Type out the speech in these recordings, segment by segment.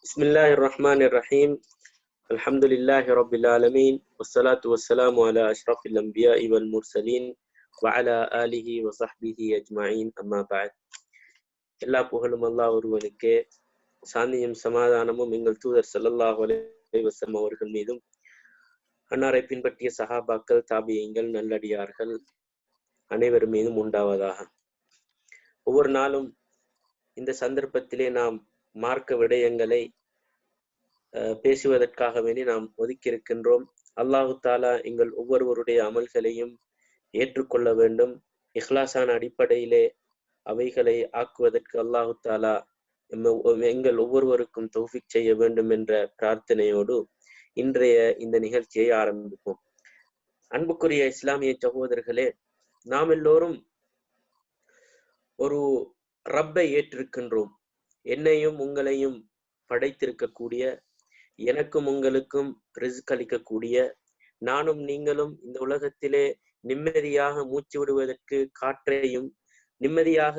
بسم الله الرحمن الرحيم الحمد لله رب العالمين والصلاة والسلام على أشرف الأنبياء والمرسلين وعلى آله وصحبه أجمعين أما بعد எல்லா புகழும் அல்லாஹ் ஒருவனுக்கே சாந்தியும் சமாதானமும் எங்கள் தூதர் ஸல்லல்லாஹு அலைஹி வஸல்லம் அவர்கள் மீதும் அன்னாரை பின்பற்றிய சஹாபாக்கள் தாபியங்கள் நல்லடியார்கள் அனைவர் மீதும் உண்டாவதாக ஒவ்வொரு நாளும் இந்த சந்தர்ப்பத்திலே நாம் மார்க்க விடயங்களை அஹ், பேசுவதற்காக வேண்டி நாம் ஒதுக்கி இருக்கின்றோம் அல்லாஹு தாலா எங்கள் ஒவ்வொருவருடைய அமல்களையும் ஏற்றுக்கொள்ள வேண்டும். இஹ்லாசான அடிப்படையிலே அவைகளை ஆக்குவதற்கு அல்லாஹு தாலா எம்ம- எங்கள் ஒவ்வொருவருக்கும் தௌஃபிக் செய்ய வேண்டும் என்ற பிரார்த்தனையோடு இன்றைய இந்த நிகழ்ச்சியை ஆரம்பிப்போம். அன்புக்குரிய இஸ்லாமிய சகோதரர்களே நாம் எல்லோரும் ஒரு ரப்பை ஏற்றிருக்கின்றோம். என்னையும் உங்களையும் படைத்திருக்கக்கூடிய எனக்கும் உங்களுக்கும் ரிஸ்க் அளிக்கக்கூடிய நானும் நீங்களும் இந்த உலகத்திலே நிம்மதியாக மூச்சு விடுவதற்கு காற்றையும் நிம்மதியாக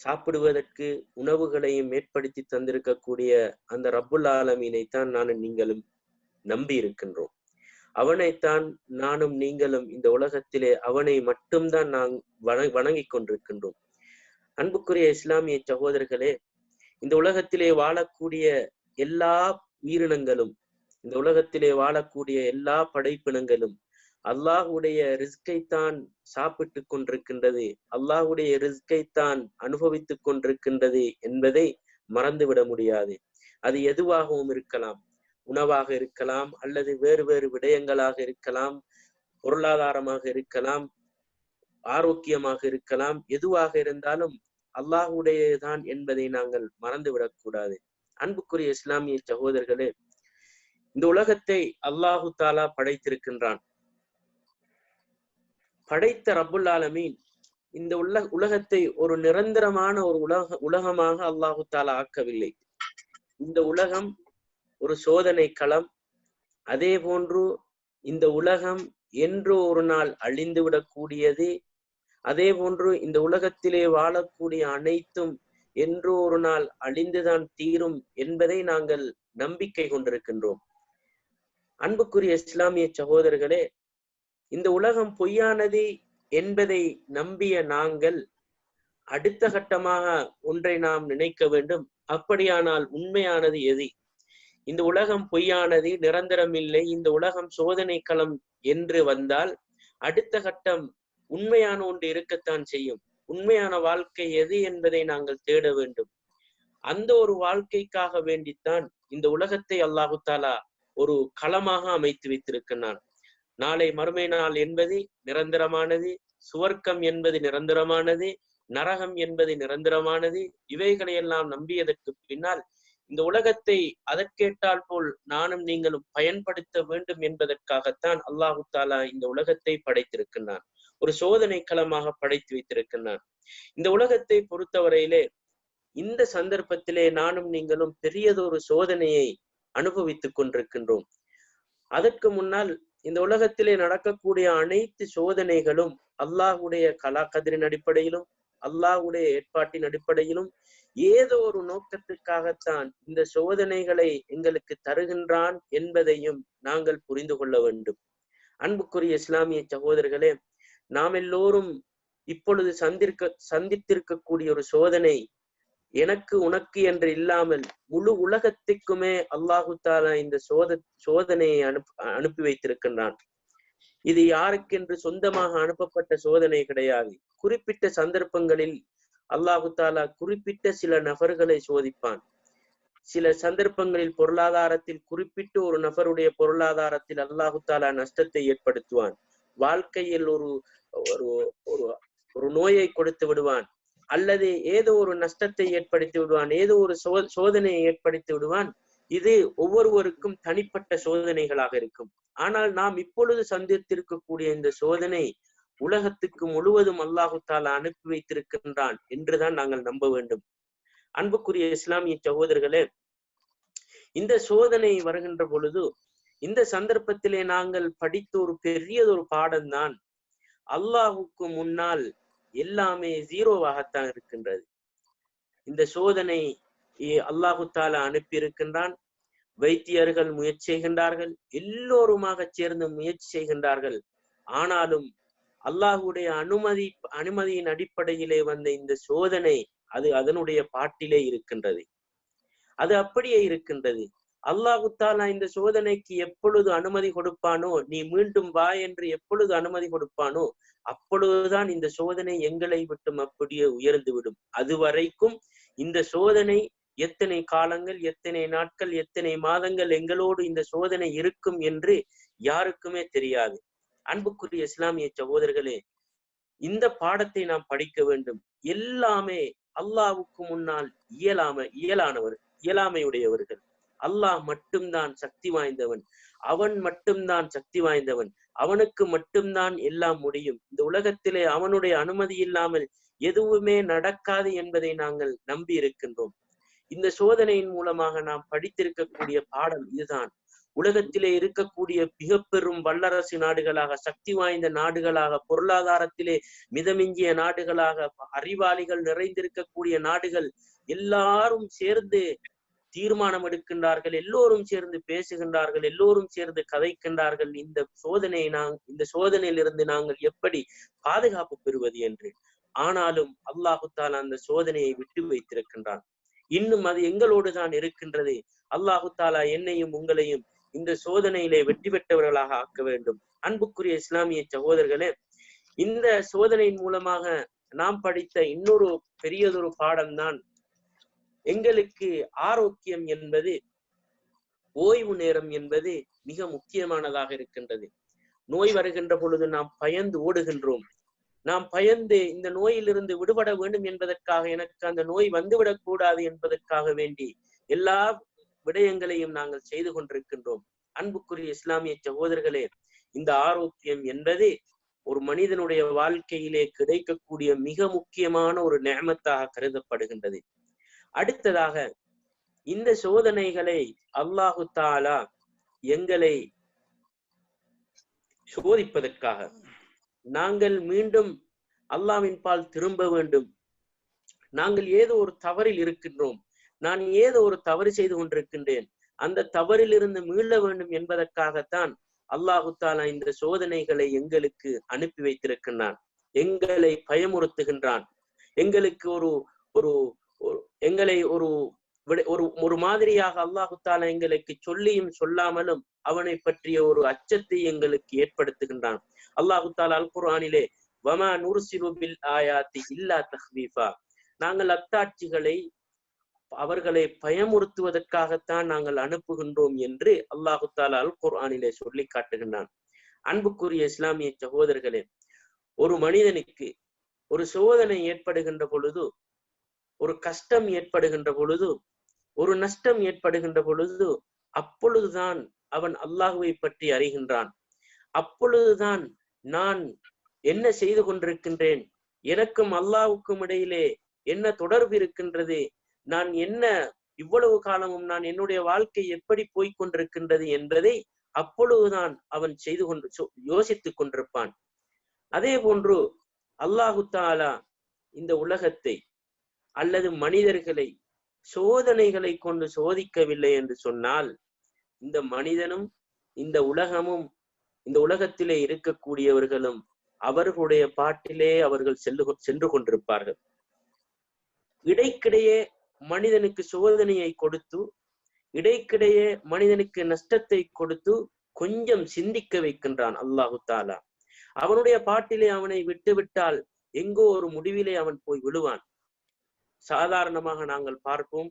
சாப்பிடுவதற்கு உணவுகளையும் ஏற்படுத்தி தந்திருக்கக்கூடிய அந்த ரப்புல் ஆலமீனைத்தான் நானும் நீங்களும் நம்பி இருக்கின்றோம் அவனைத்தான் நானும் நீங்களும் இந்த உலகத்திலே அவனை மட்டும்தான் நான் வண வணங்கிக் கொண்டிருக்கின்றோம். அன்புக்குரிய இஸ்லாமிய சகோதரர்களே இந்த உலகத்திலே வாழக்கூடிய எல்லா உயிரினங்களும் இந்த உலகத்திலே வாழக்கூடிய எல்லா படைப்பினங்களும் அல்லாஹுடைய ரிஸ்கைத்தான் சாப்பிட்டு கொண்டிருக்கின்றது அல்லாஹுடைய ரிஸ்கை தான் அனுபவித்துக் கொண்டிருக்கின்றது என்பதை மறந்துவிட முடியாது. அது எதுவாகவும் இருக்கலாம் உணவாக இருக்கலாம் அல்லது வேறு வேறு விடயங்களாக இருக்கலாம் பொருளாதாரமாக இருக்கலாம் ஆரோக்கியமாக இருக்கலாம் எதுவாக இருந்தாலும் அல்லாஹுடையதான் என்பதை நாங்கள் மறந்துவிடக் கூடாது அன்புக்குரிய இஸ்லாமிய சகோதரர்களே இந்த உலகத்தை அல்லாஹு தாலா படைத்திருக்கின்றான். படைத்த ரபுல் ஆலமீன் இந்த உலக உலகத்தை ஒரு நிரந்தரமான ஒரு உலக உலகமாக அல்லாஹு தாலா ஆக்கவில்லை. இந்த உலகம் ஒரு சோதனை களம். அதே போன்று இந்த உலகம் என்று ஒரு நாள் அழிந்து விடக்கூடியது அதே போன்று இந்த உலகத்திலே வாழக்கூடிய அனைத்தும் என்று ஒரு நாள் அழிந்துதான் தீரும் என்பதை நாங்கள் நம்பிக்கை கொண்டிருக்கின்றோம். அன்புக்குரிய இஸ்லாமிய சகோதரர்களே இந்த உலகம் பொய்யானது என்பதை நம்பிய நாங்கள் அடுத்த கட்டமாக ஒன்றை நாம் நினைக்க வேண்டும். அப்படியானால் உண்மையானது எது? இந்த உலகம் பொய்யானது நிரந்தரம் இல்லை. இந்த உலகம் சோதனை களம் என்று வந்தால் அடுத்த கட்டம் உண்மையான ஒன்று இருக்கத்தான் செய்யும். உண்மையான வாழ்க்கை எது என்பதை நாங்கள் தேட வேண்டும். அந்த ஒரு வாழ்க்கைக்காக வேண்டித்தான் இந்த உலகத்தை அல்லாஹு தாலா ஒரு களமாக அமைத்து வைத்திருக்கிறான். நாளை மறுமை நாள் என்பது நிரந்தரமானது சுவர்க்கம் என்பது நிரந்தரமானது நரகம் என்பது நிரந்தரமானது இவைகளையெல்லாம் நம்பியதற்கு பின்னால் இந்த உலகத்தை அதற்கேட்டால் போல் நானும் நீங்களும் பயன்படுத்த வேண்டும் என்பதற்காகத்தான் அல்லாஹு தாலா இந்த உலகத்தை படைத்திருக்கின்றான் ஒரு சோதனை களமாக படைத்து வைத்திருக்கின்றான் இந்த உலகத்தை பொறுத்தவரையிலே இந்த சந்தர்ப்பத்திலே நானும் நீங்களும் பெரியதொரு சோதனையை அனுபவித்துக் கொண்டிருக்கின்றோம். அதற்கு முன்னால் இந்த உலகத்திலே நடக்கக்கூடிய அனைத்து சோதனைகளும் அல்லாஹுடைய கலாக்கதிரின் அடிப்படையிலும் அல்லாஹுடைய ஏற்பாட்டின் அடிப்படையிலும் ஏதோ ஒரு நோக்கத்துக்காகத்தான் இந்த சோதனைகளை எங்களுக்கு தருகின்றான் என்பதையும் நாங்கள் புரிந்து கொள்ள வேண்டும். அன்புக்குரிய இஸ்லாமிய சகோதரர்களே நாம் எல்லோரும் இப்பொழுது சந்திருக்க சந்தித்திருக்கக்கூடிய ஒரு சோதனை எனக்கு உனக்கு என்று இல்லாமல் முழு உலகத்திற்குமே அல்லாஹு தாலா இந்த சோத சோதனையை அனுப் அனுப்பி வைத்திருக்கின்றான். இது யாருக்கென்று சொந்தமாக அனுப்பப்பட்ட சோதனை கிடையாது. குறிப்பிட்ட சந்தர்ப்பங்களில் அல்லாஹு தாலா குறிப்பிட்ட சில நபர்களை சோதிப்பான். சில சந்தர்ப்பங்களில் பொருளாதாரத்தில் குறிப்பிட்டு ஒரு நபருடைய பொருளாதாரத்தில் அல்லாஹு தாலா நஷ்டத்தை ஏற்படுத்துவான். வாழ்க்கையில் ஒரு ஒரு ஒரு ஒரு நோயை கொடுத்து விடுவான். அல்லது ஏதோ ஒரு நஷ்டத்தை ஏற்படுத்தி விடுவான். ஏதோ ஒரு சோ சோதனையை ஏற்படுத்தி விடுவான். இது ஒவ்வொருவருக்கும் தனிப்பட்ட சோதனைகளாக இருக்கும். ஆனால் நாம் இப்பொழுது சந்தித்திருக்கக்கூடிய இந்த சோதனை உலகத்துக்கு முழுவதும் அல்லாஹு தாலா அனுப்பி வைத்திருக்கின்றான் என்றுதான் நாங்கள் நம்ப வேண்டும். அன்புக்குரிய இஸ்லாமிய சகோதரர்களே இந்த சோதனை வருகின்ற பொழுது இந்த சந்தர்ப்பத்திலே நாங்கள் படித்த ஒரு பெரியதொரு பாடம்தான் அல்லாஹுக்கு முன்னால் எல்லாமே ஜீரோவாகத்தான் இருக்கின்றது. இந்த சோதனை அல்லாஹு தாலா அனுப்பி இருக்கின்றான் வைத்தியர்கள் முயற்சி செய்கின்றார்கள். எல்லோருமாக சேர்ந்து முயற்சி செய்கின்றார்கள். ஆனாலும் அல்லாஹுடைய அனுமதி அனுமதியின் அடிப்படையிலே வந்த இந்த சோதனை அது அதனுடைய பாட்டிலே இருக்கின்றது. அது அப்படியே இருக்கின்றது. அல்லாஹுத்தாலா இந்த சோதனைக்கு எப்பொழுது அனுமதி கொடுப்பானோ நீ மீண்டும் வா என்று எப்பொழுது அனுமதி கொடுப்பானோ அப்பொழுதுதான் இந்த சோதனை எங்களை விட்டும் அப்படியே உயர்ந்து விடும் அதுவரைக்கும் இந்த சோதனை எத்தனை காலங்கள் எத்தனை நாட்கள் எத்தனை மாதங்கள் எங்களோடு இந்த சோதனை இருக்கும் என்று யாருக்குமே தெரியாது. அன்புக்குரிய இஸ்லாமிய சகோதரர்களே இந்த பாடத்தை நாம் படிக்க வேண்டும். எல்லாமே அல்லாவுக்கு முன்னால் இயலாம இயலானவர் இயலாமையுடையவர்கள். அல்லாஹ் மட்டும்தான் சக்தி வாய்ந்தவன். அவன் மட்டும்தான் சக்தி வாய்ந்தவன். அவனுக்கு மட்டும்தான் எல்லாம் முடியும். இந்த உலகத்திலே அவனுடைய அனுமதி இல்லாமல் எதுவுமே நடக்காது என்பதை நாங்கள் நம்பி இருக்கின்றோம். இந்த சோதனையின் மூலமாக நாம் படித்திருக்கக்கூடிய பாடம் இதுதான். உலகத்திலே இருக்கக்கூடிய மிக பெரும் வல்லரசு நாடுகளாக சக்தி வாய்ந்த நாடுகளாக பொருளாதாரத்திலே மிதமிஞ்சிய நாடுகளாக அறிவாளிகள் நிறைந்திருக்கக்கூடிய நாடுகள் எல்லாரும் சேர்ந்து தீர்மானம் எடுக்கின்றார்கள் எல்லோரும் சேர்ந்து பேசுகின்றார்கள் எல்லோரும் சேர்ந்து கதைக்கின்றார்கள். இந்த சோதனையை நாங் இந்த சோதனையிலிருந்து நாங்கள் எப்படி பாதுகாப்பு பெறுவது என்று. ஆனாலும் அல்லாஹுத்தால் அந்த சோதனையை விட்டு வைத்திருக்கின்றான். இன்னும் அது எங்களோடு தான் இருக்கின்றது. அல்லாஹு தாலா என்னையும் உங்களையும் இந்த சோதனையிலே வெற்றி பெற்றவர்களாக ஆக்க வேண்டும். அன்புக்குரிய இஸ்லாமிய சகோதரர்களே இந்த சோதனையின் மூலமாக நாம் படித்த இன்னொரு பெரியதொரு பாடம்தான் எங்களுக்கு ஆரோக்கியம் என்பது ஓய்வு நேரம் என்பது மிக முக்கியமானதாக இருக்கின்றது. நோய் வருகின்ற பொழுது நாம் பயந்து ஓடுகின்றோம். நாம் பயந்து இந்த நோயிலிருந்து விடுபட வேண்டும் என்பதற்காக எனக்கு அந்த நோய் வந்துவிடக் கூடாது என்பதற்காக வேண்டி எல்லா விடயங்களையும் நாங்கள் செய்து கொண்டிருக்கின்றோம். அன்புக்குரிய இஸ்லாமிய சகோதரர்களே இந்த ஆரோக்கியம் என்பது ஒரு மனிதனுடைய வாழ்க்கையிலே கிடைக்கக்கூடிய மிக முக்கியமான ஒரு நேமத்தாக கருதப்படுகின்றது. அடுத்ததாக இந்த சோதனைகளை அல்லாஹு தாலா எங்களை சோதிப்பதற்காக நாங்கள் மீண்டும் அல்லாவின் பால் திரும்ப வேண்டும். நாங்கள் ஏதோ ஒரு தவறில் இருக்கின்றோம். நான் ஏதோ ஒரு தவறு செய்து கொண்டிருக்கின்றேன். அந்த தவறில் இருந்து மீள வேண்டும் என்பதற்காகத்தான் அல்லாஹு தாலா இந்த சோதனைகளை எங்களுக்கு அனுப்பி வைத்திருக்கின்றான். எங்களை பயமுறுத்துகின்றான். எங்களுக்கு ஒரு ஒரு எங்களை ஒரு ஒரு ஒரு மாதிரியாக அல்லாஹுத்தால எங்களுக்கு சொல்லியும் சொல்லாமலும் அவனை பற்றிய ஒரு அச்சத்தை எங்களுக்கு ஏற்படுத்துகின்றான். அல்லாஹுத்தால அல் குரானிலே வமா நுர்சிலு ஆயாத்தி இல்லா தஹ்வீஃபா. நாங்கள் அத்தாட்சிகளை அவர்களை பயமுறுத்துவதற்காகத்தான் நாங்கள் அனுப்புகின்றோம் என்று அல்லாஹு தாலா அல் குர்ஆனிலே சொல்லி காட்டுகின்றான். அன்புக்குரிய இஸ்லாமிய சகோதரர்களே ஒரு மனிதனுக்கு ஒரு சோதனை ஏற்படுகின்ற பொழுது ஒரு கஷ்டம் ஏற்படுகின்ற பொழுது ஒரு நஷ்டம் ஏற்படுகின்ற பொழுது அப்பொழுதுதான் அவன் அல்லாஹுவை பற்றி அறிகின்றான். அப்பொழுதுதான் நான் என்ன செய்து கொண்டிருக்கின்றேன்? எனக்கும் அல்லாஹுக்கும் இடையிலே என்ன தொடர்பு இருக்கின்றது? நான் என்ன இவ்வளவு காலமும் நான் என்னுடைய வாழ்க்கை எப்படி போய்க் கொண்டிருக்கின்றது என்பதை அப்பொழுதுதான் அவன் செய்து கொண்டு யோசித்துக் கொண்டிருப்பான். அதே போன்று அல்லாஹு தாலா இந்த உலகத்தை அல்லது மனிதர்களை சோதனைகளை கொண்டு சோதிக்கவில்லை என்று சொன்னால் இந்த மனிதனும் இந்த உலகமும் இந்த உலகத்திலே இருக்கக்கூடியவர்களும் அவர்களுடைய பாட்டிலே அவர்கள் செல்லு சென்று கொண்டிருப்பார்கள். இடைக்கிடையே மனிதனுக்கு சோதனையை கொடுத்து இடைக்கிடையே மனிதனுக்கு நஷ்டத்தை கொடுத்து கொஞ்சம் சிந்திக்க வைக்கின்றான் அல்லாஹு தாலா. அவனுடைய பாட்டிலே அவனை விட்டுவிட்டால் எங்கோ ஒரு முடிவிலே அவன் போய் விழுவான். சாதாரணமாக நாங்கள் பார்ப்போம்.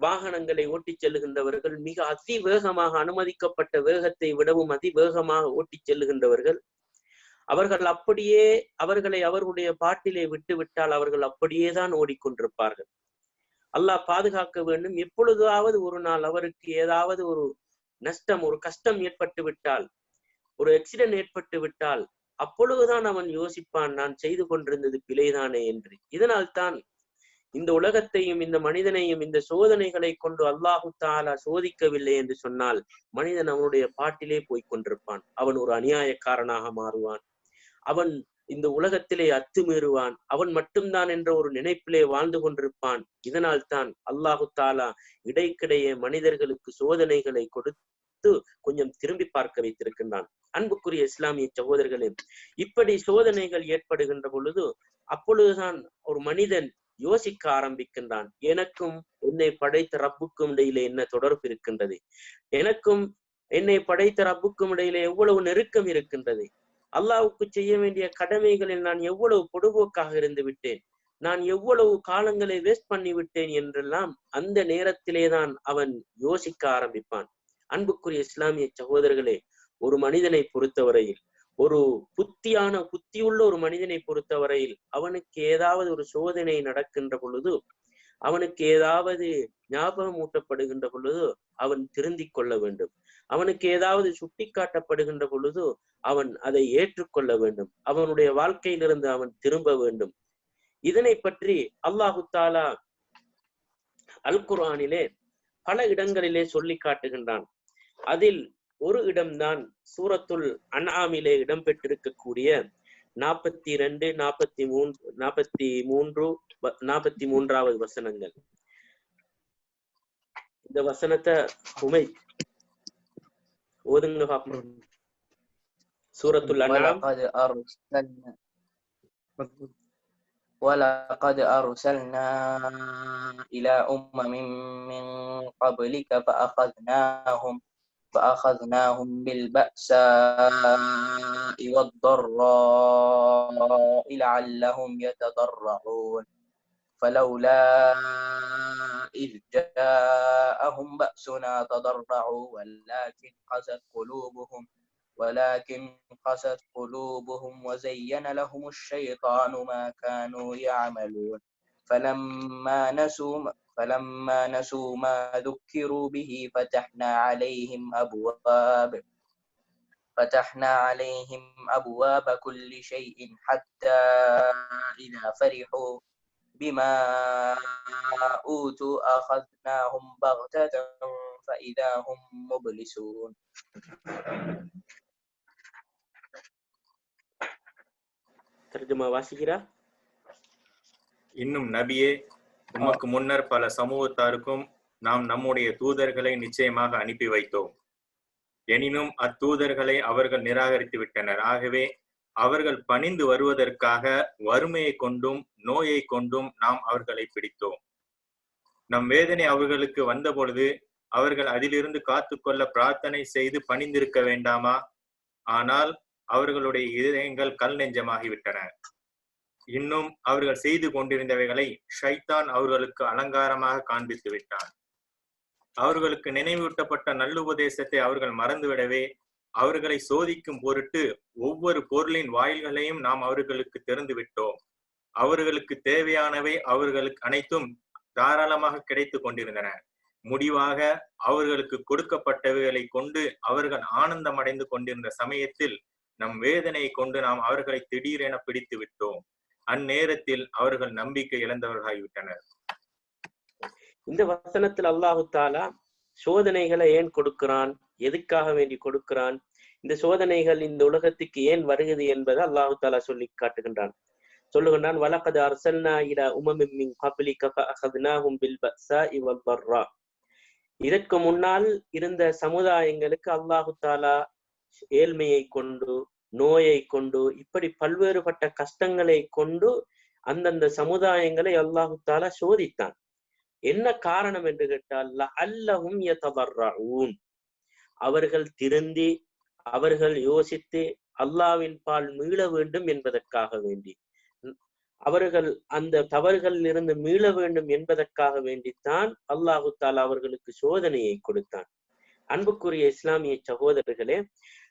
வாகனங்களை ஓட்டிச் செல்லுகின்றவர்கள் மிக அதிவேகமாக அனுமதிக்கப்பட்ட வேகத்தை விடவும் அதிவேகமாக ஓட்டிச் செல்லுகின்றவர்கள். அவர்கள் அப்படியே அவர்களை அவர்களுடைய பாட்டிலே விட்டுவிட்டால் அவர்கள் அப்படியே தான் ஓடிக்கொண்டிருப்பார்கள். அல்லாஹ் பாதுகாக்க வேண்டும். எப்பொழுதாவது ஒரு நாள் அவருக்கு ஏதாவது ஒரு நஷ்டம் ஒரு கஷ்டம் ஏற்பட்டு விட்டால் ஒரு ஆக்சிடென்ட் ஏற்பட்டு விட்டால் அப்பொழுதுதான் அவன் யோசிப்பான் நான் செய்து கொண்டிருந்தது பிழைதானே என்று. இதனால் தான் இந்த உலகத்தையும் இந்த மனிதனையும் இந்த சோதனைகளை கொண்டு அல்லாஹு தாலா சோதிக்கவில்லை என்று சொன்னால் மனிதன் அவனுடைய பாட்டிலே போய்க் கொண்டிருப்பான். அவன் ஒரு அநியாயக்காரனாக மாறுவான். அவன் இந்த உலகத்திலே அத்துமீறுவான். அவன் மட்டும்தான் என்ற ஒரு நினைப்பிலே வாழ்ந்து கொண்டிருப்பான். இதனால் தான் அல்லாஹு தாலா இடைக்கிடையே மனிதர்களுக்கு சோதனைகளை வைத்து கொஞ்சம் திரும்பி பார்க்க வைத்திருக்கின்றான். அன்புக்குரிய இஸ்லாமிய சகோதரர்களே இப்படி சோதனைகள் ஏற்படுகின்ற பொழுது அப்பொழுதுதான் ஒரு மனிதன் யோசிக்க ஆரம்பிக்கின்றான். எனக்கும் என்னை படைத்த ரப்புக்கும் இடையிலே என்ன தொடர்பு இருக்கின்றது? எனக்கும் என்னை படைத்த ரப்புக்கும் இடையிலே எவ்வளவு நெருக்கம் இருக்கின்றது? அல்லாவுக்கு செய்ய வேண்டிய கடமைகளில் நான் எவ்வளவு பொடுபோக்காக இருந்து விட்டேன்? நான் எவ்வளவு காலங்களை வேஸ்ட் பண்ணி விட்டேன் என்றெல்லாம் அந்த நேரத்திலே தான் அவன் யோசிக்க ஆரம்பிப்பான். அன்புக்குரிய இஸ்லாமிய சகோதரர்களே ஒரு மனிதனை பொறுத்தவரையில் ஒரு புத்தியான புத்தியுள்ள ஒரு மனிதனை பொறுத்தவரையில் அவனுக்கு ஏதாவது ஒரு சோதனை நடக்கின்ற பொழுது அவனுக்கு ஏதாவது ஞாபகம் ஊட்டப்படுகின்ற பொழுது அவன் திருந்திக் கொள்ள வேண்டும். அவனுக்கு ஏதாவது சுட்டி காட்டப்படுகின்ற பொழுது அவன் அதை ஏற்றுக்கொள்ள வேண்டும். அவனுடைய வாழ்க்கையிலிருந்து அவன் திரும்ப வேண்டும். இதனை பற்றி அல்லாஹு தாலா அல் குரானிலே பல இடங்களிலே சொல்லி காட்டுகின்றான். அதில் ஒரு இடம்தான் சூரத்துல் அன்ஆமிலே இடம்பெற்றிருக்கக்கூடிய நாற்பத்தி ரெண்டு நாற்பத்தி மூன்று நாற்பத்தி மூன்று நாற்பத்தி மூன்றாவது வசனங்கள் இந்த வசனத்தை உமை ஓதுங்க பாப்போம் சூரத்துல் அன்ஆம் ولقد أرسلنا ولقد أرسلنا إلى أمم من قبلك فأخذناهم فأخذناهم بالبأساء والضراء لعلهم يتضرعون. فلولا إذ جاءهم بأسنا تضرعوا ولكن قست قلوبهم ولكن قست قلوبهم وزين لهم الشيطان ما كانوا يعملون. فلما نسوا فلما نسوا ما ذكروا به فتحنا عليهم أبواب فتحنا عليهم أبواب كل شيء حتى إذا فرحوا بما أوتوا أخذناهم بغتة فإذا هم مبلسون. ترجمة واسعة إنهم نبيه உமக்கு முன்னர் பல சமூகத்தாருக்கும் நாம் நம்முடைய தூதர்களை நிச்சயமாக அனுப்பி வைத்தோம். எனினும் அத்தூதர்களை அவர்கள் நிராகரித்து விட்டனர். ஆகவே அவர்கள் பணிந்து வருவதற்காக வறுமையை கொண்டும் நோயை கொண்டும் நாம் அவர்களை பிடித்தோம். நம் வேதனை அவர்களுக்கு வந்த பொழுது அவர்கள் அதிலிருந்து காத்துக்கொள்ள பிரார்த்தனை செய்து பணிந்திருக்க வேண்டாமா? ஆனால் அவர்களுடைய இதயங்கள் கல் நெஞ்சமாகிவிட்டன. இன்னும் அவர்கள் செய்து கொண்டிருந்தவைகளை ஷைத்தான் அவர்களுக்கு அலங்காரமாக காண்பித்து விட்டான். அவர்களுக்கு நினைவூட்டப்பட்ட நல்லுபதேசத்தை அவர்கள் மறந்துவிடவே அவர்களை சோதிக்கும் பொருட்டு ஒவ்வொரு பொருளின் வாயில்களையும் நாம் அவர்களுக்கு திறந்து விட்டோம். அவர்களுக்கு தேவையானவை அவர்களுக்கு அனைத்தும் தாராளமாக கிடைத்து கொண்டிருந்தன. முடிவாக அவர்களுக்கு கொடுக்கப்பட்டவைகளை கொண்டு அவர்கள் ஆனந்தம் அடைந்து கொண்டிருந்த சமயத்தில் நம் வேதனையை கொண்டு நாம் அவர்களை திடீரென பிடித்து விட்டோம். அந்நேரத்தில் அவர்கள் நம்பிக்கை இழந்தவர்களாகிவிட்டனர். இந்த வசனத்தில் அல்லாஹு தாலா சோதனைகளை ஏன் கொடுக்கிறான்? எதுக்காக வேண்டி கொடுக்கிறான்? இந்த சோதனைகள் இந்த உலகத்துக்கு ஏன் வருகிறது என்பதை அல்லாஹு தாலா சொல்லி காட்டுகின்றான். சொல்லுகின்றான் வலகது அர்சல்னா இலா உமமின் கபிலி கப பில் பக்ஸா இவல் பர்ரா. இதற்கு முன்னால் இருந்த சமுதாயங்களுக்கு அல்லாஹு தாலா ஏழ்மையை கொண்டு நோயை கொண்டு இப்படி பல்வேறுபட்ட கஷ்டங்களை கொண்டு அந்தந்த சமுதாயங்களை அல்லாஹு தாலா சோதித்தான். என்ன காரணம் என்று கேட்டால் அல்லஹும் அவர்கள் திருந்தி அவர்கள் யோசித்து அல்லாவின் பால் மீள வேண்டும் என்பதற்காக வேண்டி அவர்கள் அந்த தவறுகளில் இருந்து மீள வேண்டும் என்பதற்காக வேண்டித்தான் அல்லாஹு தாலா அவர்களுக்கு சோதனையை கொடுத்தான். அன்புக்குரிய இஸ்லாமிய சகோதரர்களே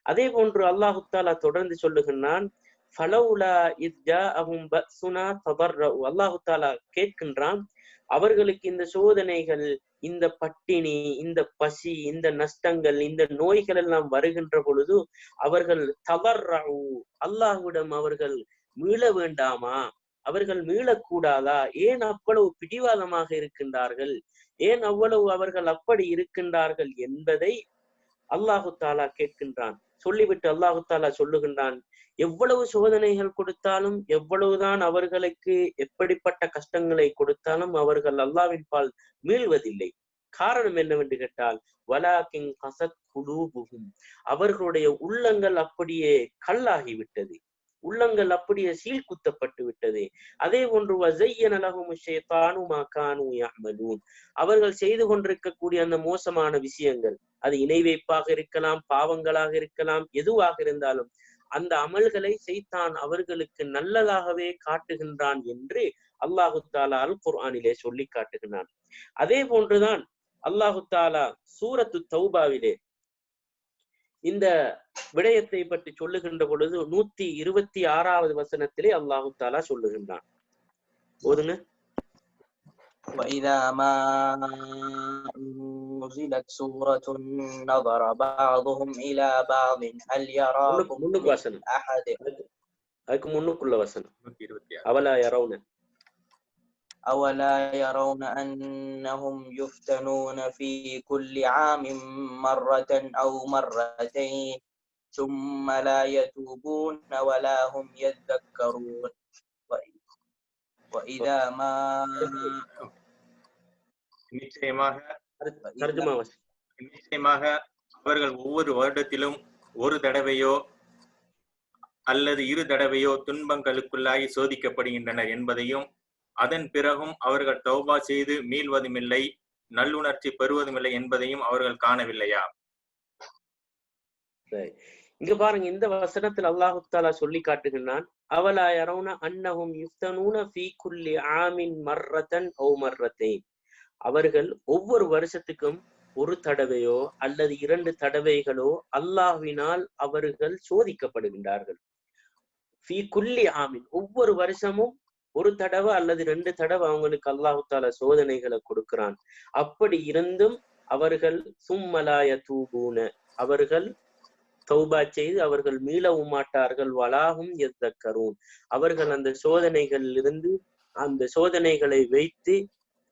அதே போன்று அல்லாஹு தாலா தொடர்ந்து சொல்லுகின்றான் அல்லாஹுத்தாலா அல்லாஹு தாலா கேட்கின்றான் அவர்களுக்கு இந்த சோதனைகள் இந்த பட்டினி இந்த பசி இந்த நஷ்டங்கள் இந்த நோய்கள் எல்லாம் வருகின்ற பொழுது அவர்கள் தவர்ரஉ. அல்லாஹ்விடம் அவர்கள் மீள வேண்டாமா? அவர்கள் மீளக்கூடாதா? ஏன் அவ்வளவு பிடிவாதமாக இருக்கின்றார்கள்? ஏன் அவ்வளவு அவர்கள் அப்படி இருக்கின்றார்கள் என்பதை அல்லாஹு தாலா கேட்கின்றான். சொல்லிவிட்டு அல்லாஹு தாலா சொல்லுகின்றான் எவ்வளவு சோதனைகள் கொடுத்தாலும் எவ்வளவுதான் அவர்களுக்கு எப்படிப்பட்ட கஷ்டங்களை கொடுத்தாலும் அவர்கள் அல்லாவின் பால் மீள்வதில்லை. காரணம் என்னவென்று கேட்டால் வலாக்கிங் கசத் குலூபுகும் அவர்களுடைய உள்ளங்கள் அப்படியே கல்லாகிவிட்டது உள்ளங்கள் அப்படியே சீல் குத்தப்பட்டு விட்டது. அதே போன்று வஸையன லஹும் ஷைத்தானு அவர்கள் செய்து கொண்டிருக்கக்கூடிய அந்த மோசமான விஷயங்கள் அது இணை வைப்பாக இருக்கலாம் பாவங்களாக இருக்கலாம் எதுவாக இருந்தாலும் அந்த அமல்களை செய்தான் அவர்களுக்கு நல்லதாகவே காட்டுகின்றான் என்று அல்லாஹு தாலா அல் குர்ஆனிலே சொல்லி காட்டுகின்றான். அதே போன்றுதான் அல்லாஹு தாலா சூரத்து தௌபாவிலே இந்த விடயத்தை பற்றி சொல்லுகின்ற பொழுது நூத்தி இருபத்தி ஆறாவது வசனத்திலே அல்லாஹு தாலா சொல்லுகின்றான் போதுங்க وإذا ما أنزلت سورة نظر بعضهم إلى بعض هل முன்னுக்கு يراكم முன்னுக்கு من வசனம் أحد அதுக்கு முன்னுக்குள்ள வசனம் நூத்தி இருபத்தி ஆறு அவலா யரவுன أولا يرون أنهم يفتنون في كل عام مرة أو مرتين ثم لا يتوبون ولا هم يذكرون وإ- وإذا ما நிச்சயமாக தர்ஜுமா வசனம் நிச்சயமாக அவர்கள் ஒவ்வொரு வருடத்திலும் ஒரு தடவையோ அல்லது இரு தடவையோ துன்பங்களுக்குள்ளாகி சோதிக்கப்படுகின்றனர் என்பதையும் அதன் பிறகும் அவர்கள் தௌபா செய்து மீள்வதுமில்லை நல்லுணர்ச்சி பெறுவதுமில்லை என்பதையும் அவர்கள் காணவில்லையா? இங்க பாருங்க இந்த வசனத்தில் அல்லாஹு தாலா சொல்லி காட்டுகின்றான் அவலா யரவுன அன்னஹும் யுஃப்தனூன ஃபீ குல்லி ஆமின் மர்ரத்தன் ஓ அவர்கள் ஒவ்வொரு வருஷத்துக்கும் ஒரு தடவையோ அல்லது இரண்டு தடவைகளோ அல்லாஹ்வினால் அவர்கள் சோதிக்கப்படுகின்றார்கள். ஃபீ குல்லி ஆமின் ஒவ்வொரு வருஷமும் ஒரு தடவை அல்லது ரெண்டு தடவை அவங்களுக்கு அல்லாஹு தாலா சோதனைகளை கொடுக்கிறான். அப்படி இருந்தும் அவர்கள் சும்மலாய தூபூன அவர்கள் தௌபா செய்து அவர்கள் மீளவும் மாட்டார்கள். வலாகும் எத்தக்கரூன் அவர்கள் அந்த சோதனைகளிலிருந்து அந்த சோதனைகளை வைத்து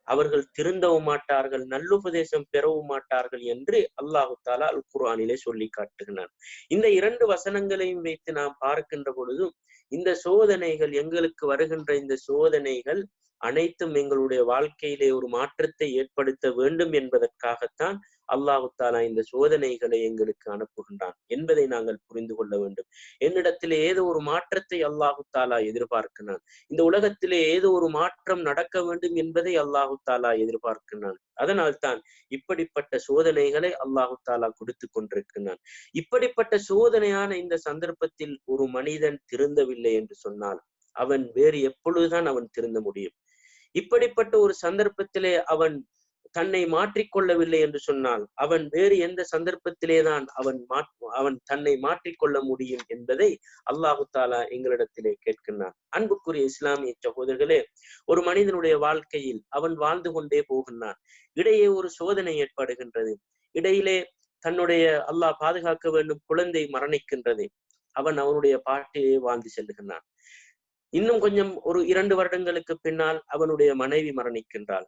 அவர்கள் திருந்தவும் மாட்டார்கள் நல்லுபதேசம் பெறவும் மாட்டார்கள் என்று அல்லாஹு தாலா அல் குர்ஆனிலே சொல்லி காட்டுகிறான். இந்த இரண்டு வசனங்களையும் வைத்து நாம் பார்க்கின்ற பொழுதும் இந்த சோதனைகள் எங்களுக்கு வருகின்ற இந்த சோதனைகள் அனைத்தும் எங்களுடைய வாழ்க்கையிலே ஒரு மாற்றத்தை ஏற்படுத்த வேண்டும் என்பதற்காகத்தான் அல்லாஹு தாலா இந்த சோதனைகளை எங்களுக்கு அனுப்புகின்றான் என்பதை நாங்கள் புரிந்து கொள்ள வேண்டும். என்னிடத்திலே ஏதோ ஒரு மாற்றத்தை அல்லாஹு தாலா எதிர்பார்க்கிறான். இந்த உலகத்திலே ஏதோ ஒரு மாற்றம் நடக்க வேண்டும் என்பதை அல்லாஹு தாலா எதிர்பார்க்கிறான். அதனால்தான் இப்படிப்பட்ட சோதனைகளை அல்லாஹு தாலா கொடுத்து கொண்டிருக்கிறான். இப்படிப்பட்ட சோதனையான இந்த சந்தர்ப்பத்தில் ஒரு மனிதன் திருந்தவில்லை என்று சொன்னால் அவன் வேறு எப்பொழுதுதான் அவன் திருந்த முடியும். இப்படிப்பட்ட ஒரு சந்தர்ப்பத்திலே அவன் தன்னை மாற்றிக்கொள்ளவில்லை என்று சொன்னால் அவன் வேறு எந்த சந்தர்ப்பத்திலேதான் அவன் மாற்று அவன் தன்னை மாற்றிக்கொள்ள முடியும் என்பதை அல்லாஹு தாலா எங்களிடத்திலே கேட்கின்றான். அன்புக்குரிய இஸ்லாமிய சகோதரர்களே ஒரு மனிதனுடைய வாழ்க்கையில் அவன் வாழ்ந்து கொண்டே போகின்றான். இடையே ஒரு சோதனை ஏற்படுகின்றது. இடையிலே தன்னுடைய அல்லாஹ் பாதுகாக்க வேண்டும் குழந்தை மரணிக்கின்றது. அவன் அவனுடைய பாட்டிலே வாழ்ந்து செல்லுகின்றான். இன்னும் கொஞ்சம் ஒரு இரண்டு வருடங்களுக்கு பின்னால் அவனுடைய மனைவி மரணிக்கின்றாள்.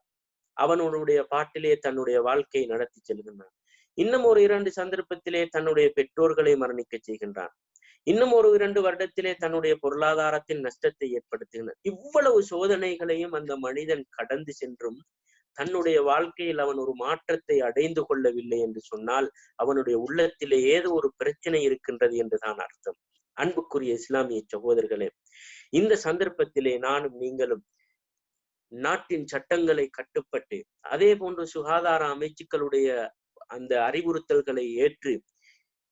அவனுடைய பாட்டிலே தன்னுடைய வாழ்க்கையை நடத்தி செல்கின்றான். இன்னும் ஒரு இரண்டு சந்தர்ப்பத்திலே தன்னுடைய பெற்றோர்களை மரணிக்க செய்கின்றான். இன்னும் ஒரு இரண்டு வருடத்திலே தன்னுடைய பொருளாதாரத்தின் நஷ்டத்தை ஏற்படுத்துகின்றான். இவ்வளவு சோதனைகளையும் அந்த மனிதன் கடந்து சென்றும் தன்னுடைய வாழ்க்கையில் அவன் ஒரு மாற்றத்தை அடைந்து கொள்ளவில்லை என்று சொன்னால் அவனுடைய உள்ளத்திலே ஏதோ ஒரு பிரச்சனை இருக்கின்றது என்றுதான் அர்த்தம். அன்புக்குரிய இஸ்லாமிய சகோதரர்களே இந்த சந்தர்ப்பத்திலே நானும் நீங்களும் நாட்டின் சட்டங்களை கட்டுப்பட்டு அதே போன்று சுகாதார அமைச்சுக்களுடைய அந்த அறிவுறுத்தல்களை ஏற்று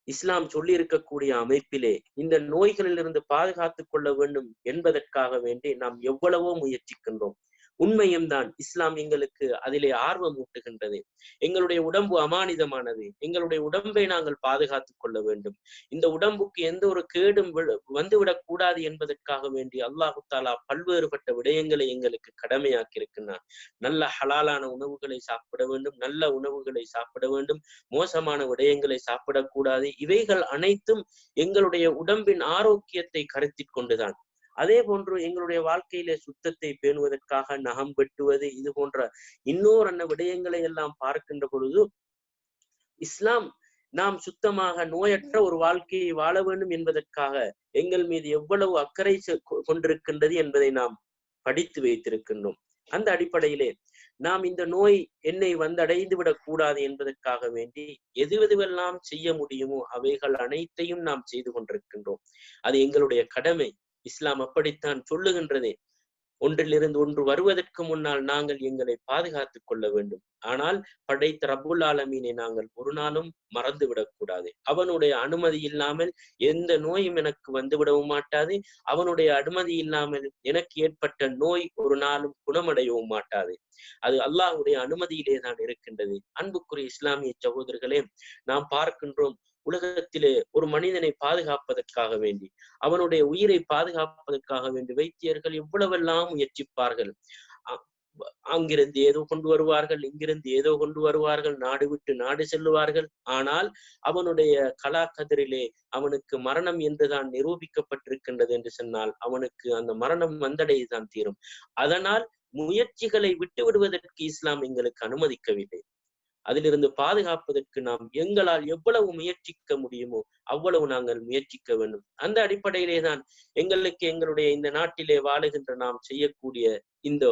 இஸ்லாம் சொல்லி இருக்கக்கூடிய அமைப்பிலே இந்த நோய்களிலிருந்து பாதுகாத்துக் கொள்ள வேண்டும் என்பதற்காக வேண்டி நாம் எவ்வளவோ முயற்சிக்கின்றோம். உண்மையும்தான். இஸ்லாம் எங்களுக்கு அதிலே ஆர்வம் ஊட்டுகின்றது. எங்களுடைய உடம்பு அமானிதமானது. எங்களுடைய உடம்பை நாங்கள் பாதுகாத்துக் கொள்ள வேண்டும். இந்த உடம்புக்கு எந்த ஒரு கேடும் வந்துவிடக் கூடாது என்பதற்காக வேண்டி அல்லாஹு தாலா பல்வேறுபட்ட விடயங்களை எங்களுக்கு கடமையாக்கி இருக்கின்றான் நல்ல ஹலாலான உணவுகளை சாப்பிட வேண்டும். நல்ல உணவுகளை சாப்பிட வேண்டும். மோசமான விடயங்களை சாப்பிடக்கூடாது இவைகள் அனைத்தும் எங்களுடைய உடம்பின் ஆரோக்கியத்தை கருத்தில் கொண்டுதான் அதே போன்று எங்களுடைய வாழ்க்கையிலே சுத்தத்தை பேணுவதற்காக நகம் வெட்டுவது இது போன்ற இன்னொரு அன்ன விடயங்களை எல்லாம் பார்க்கின்ற பொழுது இஸ்லாம் நாம் சுத்தமாக நோயற்ற ஒரு வாழ்க்கையை வாழ வேண்டும் என்பதற்காக எங்கள் மீது எவ்வளவு அக்கறை செ- கொண்டிருக்கின்றது என்பதை நாம் படித்து வைத்திருக்கின்றோம். அந்த அடிப்படையிலே நாம் இந்த நோய் என்னை வந்தடைந்து விடக் கூடாது என்பதற்காக வேண்டி எது எதுவெல்லாம் செய்ய முடியுமோ அவைகள் அனைத்தையும் நாம் செய்து கொண்டிருக்கின்றோம். அது எங்களுடைய கடமை. இஸ்லாம் அப்படித்தான் சொல்லுகின்றதே. ஒன்றிலிருந்து ஒன்று வருவதற்கு முன்னால் நாங்கள் எங்களை பாதுகாத்துக் கொள்ள வேண்டும். ஆனால் படைத்த ரபுல் ஆலமீனை நாங்கள் ஒரு நாளும் மறந்து விடக்கூடாது. அவனுடைய அனுமதி இல்லாமல் எந்த நோயும் எனக்கு வந்துவிடவும் மாட்டாது. அவனுடைய அனுமதி இல்லாமல் எனக்கு ஏற்பட்ட நோய் ஒரு நாளும் குணமடையவும் மாட்டாது. அது அல்லாஹ்வுடைய அனுமதியிலே தான் இருக்கின்றது. அன்புக்குரிய இஸ்லாமிய சகோதரர்களே நாம் பார்க்கின்றோம் உலகத்திலே ஒரு மனிதனை பாதுகாப்பதற்காக வேண்டி அவனுடைய உயிரை பாதுகாப்பதற்காக வேண்டி வைத்தியர்கள் எவ்வளவெல்லாம் முயற்சிப்பார்கள். அங்கிருந்து ஏதோ கொண்டு வருவார்கள் இங்கிருந்து ஏதோ கொண்டு வருவார்கள் நாடு விட்டு நாடு செல்லுவார்கள். ஆனால் அவனுடைய கலாக்கதிரிலே அவனுக்கு மரணம் என்றுதான் நிரூபிக்கப்பட்டிருக்கின்றது என்று சொன்னால் அவனுக்கு அந்த மரணம் வந்தடையதான் தீரும். அதனால் முயற்சிகளை விட்டு விடுவதற்கு இஸ்லாம் எங்களுக்கு அனுமதிக்கவில்லை. அதிலிருந்து பாதுகாப்பதற்கு நாம் எங்களால் எவ்வளவு முயற்சிக்க முடியுமோ அவ்வளவு நாங்கள் முயற்சிக்க வேண்டும். அந்த அடிப்படையிலே தான் எங்களுக்கு எங்களுடைய இந்த நாட்டிலே வாழுகின்ற நாம் செய்யக்கூடிய இந்த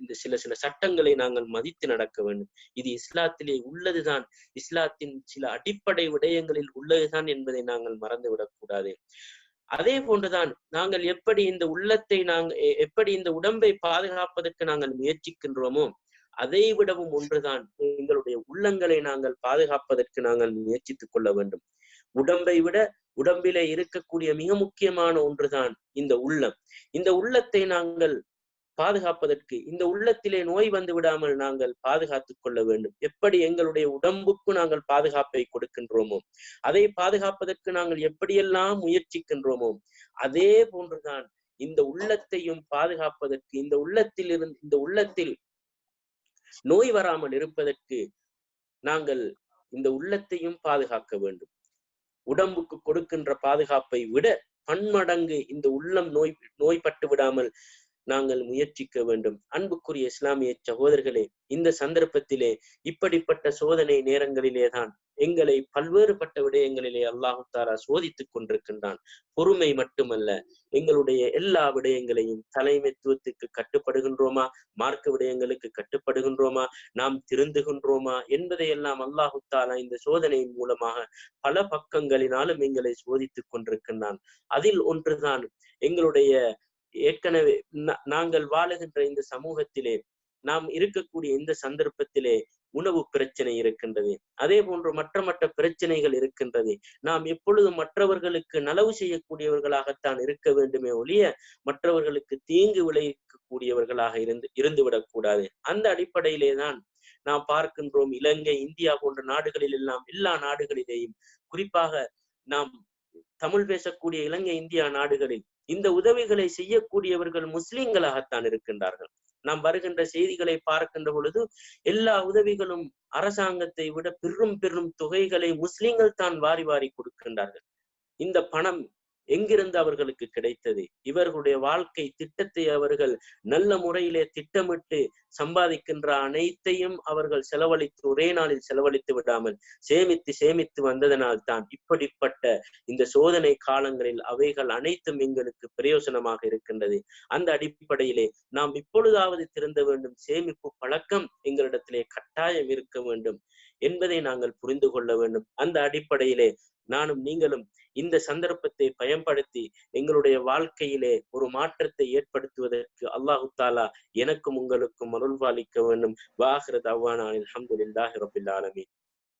இந்த சில சில சட்டங்களை நாங்கள் மதித்து நடக்க வேண்டும். இது இஸ்லாத்திலே உள்ளதுதான். இஸ்லாத்தின் சில அடிப்படை விடயங்களில் உள்ளதுதான் என்பதை நாங்கள் மறந்துவிடக் கூடாது. அதே போன்றுதான் நாங்கள் எப்படி இந்த உள்ளத்தை நாங்கள் எப்படி இந்த உடம்பை பாதுகாப்பதற்கு நாங்கள் முயற்சிக்கின்றோமோ அதை விடவும் ஒன்றுதான் எங்களுடைய உள்ளங்களை நாங்கள் பாதுகாப்பதற்கு நாங்கள் முயற்சித்துக் கொள்ள வேண்டும். உடம்பை விட உடம்பிலே இருக்கக்கூடிய மிக முக்கியமான ஒன்றுதான் இந்த உள்ளம். இந்த உள்ளத்தை நாங்கள் பாதுகாப்பதற்கு இந்த உள்ளத்திலே நோய் வந்து விடாமல் நாங்கள் பாதுகாத்துக் கொள்ள வேண்டும். எப்படி எங்களுடைய உடம்புக்கு நாங்கள் பாதுகாப்பை கொடுக்கின்றோமோ அதை பாதுகாப்பதற்கு நாங்கள் எப்படியெல்லாம் முயற்சிக்கின்றோமோ அதே போன்றுதான் இந்த உள்ளத்தையும் பாதுகாப்பதற்கு இந்த உள்ளத்தில் இருந்து இந்த உள்ளத்தில் நோய் வராமல் இருப்பதற்கு நாங்கள் இந்த உள்ளத்தையும் பாதுகாக்க வேண்டும். உடம்புக்கு கொடுக்கின்ற பாதுகாப்பை விட பன்மடங்கு இந்த உள்ளம் நோய் நோய்பட்டு விடாமல் நாங்கள் முயற்சிக்க வேண்டும். அன்புக்குரிய இஸ்லாமிய சகோதரர்களே இந்த சந்தர்ப்பத்திலே இப்படிப்பட்ட சோதனை நேரங்களிலே தான் எங்களை பல்வேறுபட்ட விடயங்களிலே அல்லாஹு தாரா சோதித்துக் கொண்டிருக்கின்றான். பொறுமை மட்டுமல்ல எங்களுடைய எல்லா விடயங்களையும் தலைமைத்துவத்துக்கு கட்டுப்படுகின்றோமா? மார்க்க விடயங்களுக்கு கட்டுப்படுகின்றோமா? நாம் திருந்துகின்றோமா? என்பதையெல்லாம் அல்லாஹு தாலா இந்த சோதனையின் மூலமாக பல பக்கங்களினாலும் எங்களை சோதித்துக் கொண்டிருக்கின்றான். அதில் ஒன்றுதான் எங்களுடைய ஏற்கனவே நாங்கள் வாழுகின்ற இந்த சமூகத்திலே நாம் இருக்கக்கூடிய இந்த சந்தர்ப்பத்திலே உணவு பிரச்சனை இருக்கின்றது. அதே போன்று மற்ற மற்ற பிரச்சனைகள் இருக்கின்றது. நாம் எப்பொழுதும் மற்றவர்களுக்கு நலவு செய்யக்கூடியவர்களாகத்தான் இருக்க வேண்டுமே ஒழிய மற்றவர்களுக்கு தீங்கு விளைவிக்கக்கூடியவர்களாக இருந்து இருந்துவிடக் கூடாது. அந்த அடிப்படையிலே தான் நாம் பார்க்கின்றோம் இலங்கை இந்தியா போன்ற நாடுகளில் எல்லாம் எல்லா நாடுகளிலேயும் குறிப்பாக நாம் தமிழ் பேசக்கூடிய இலங்கை இந்தியா நாடுகளில் இந்த உதவிகளை செய்யக்கூடியவர்கள் முஸ்லிம்களாகத்தான் இருக்கின்றார்கள். நாம் வருகின்ற செய்திகளை பார்க்கின்ற பொழுது எல்லா உதவிகளும் அரசாங்கத்தை விட பெரும் பெரும் தொகைகளை முஸ்லிம்கள் தான் வாரி வாரி கொடுக்கின்றார்கள். இந்த பணம் எங்கிருந்து அவர்களுக்கு கிடைத்தது? இவர்களுடைய வாழ்க்கை திட்டத்தை அவர்கள் நல்ல முறையிலே திட்டமிட்டு சம்பாதிக்கின்ற அனைத்தையும் அவர்கள் செலவழித்து ஒரே நாளில் செலவழித்து விடாமல் சேமித்து சேமித்து வந்ததனால் தான் இப்படிப்பட்ட இந்த சோதனை காலங்களில் அவைகள் அனைத்தும் எங்களுக்கு பிரயோசனமாக இருக்கின்றது. அந்த அடிப்படையிலே நாம் இப்பொழுதாவது திறந்த வேண்டும். சேமிப்பு பழக்கம் எங்களிடத்திலே கட்டாயம் இருக்க வேண்டும் என்பதை நாங்கள் புரிந்து கொள்ள வேண்டும். அந்த அடிப்படையிலே நானும் நீங்களும் இந்த சந்தர்ப்பத்தை பயன்படுத்தி எங்களுடைய வாழ்க்கையிலே ஒரு மாற்றத்தை ஏற்படுத்துவதற்கு அல்லாஹு தாலா எனக்கும் உங்களுக்கும் அருள்வாளிக்க வேண்டும். வாஹிரத் அவ்வானான் அல்ஹம்துலில்லாஹி ரபில் ஆலமீன்.